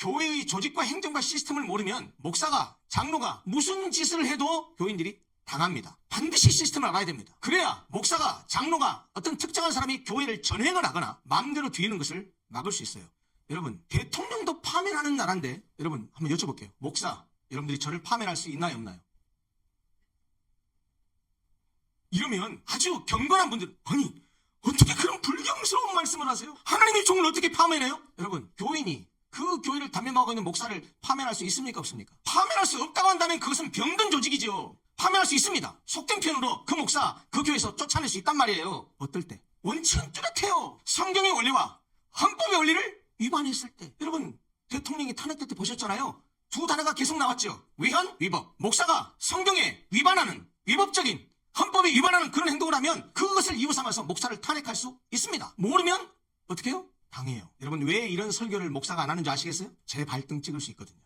교회의 조직과 행정과 시스템을 모르면 목사가 장로가 무슨 짓을 해도 교인들이 당합니다. 반드시 시스템을 알아야 됩니다. 그래야 목사가 장로가 어떤 특정한 사람이 교회를 전횡을 하거나 마음대로 뒤는 것을 막을 수 있어요. 여러분 대통령도 파면하는 나라인데 여러분 한번 여쭤볼게요. 목사 여러분들이 저를 파면할 수 있나요 없나요? 이러면 아주 경건한 분들 아니 어떻게 그런 불경스러운 말씀을 하세요? 하나님의 종을 어떻게 파면해요? 여러분 교회 를 담임하고 있는 목사를 파면할 수 있습니까 없습니까? 파면할 수 없다고 한다면 그것은 병든 조직이죠. 파면할 수 있습니다. 속된 편으로 그 목사 그 교회에서 쫓아낼 수 있단 말이에요. 어떨 때? 원칙은 뚜렷해요. 성경의 원리와 헌법의 원리를 위반했을 때. 여러분 대통령이 탄핵될 때 보셨잖아요. 두 단어가 계속 나왔죠. 위헌, 위법. 목사가 성경에 위반하는 위법적인 헌법에 위반하는 그런 행동을 하면 그것을 이유 삼아서 목사를 탄핵할 수 있습니다. 모르면 어떻게 해요? 당해요. 여러분 왜 이런 설교를 목사가 안 하는 줄 아시겠어요? 제 발등 찍을 수 있거든요.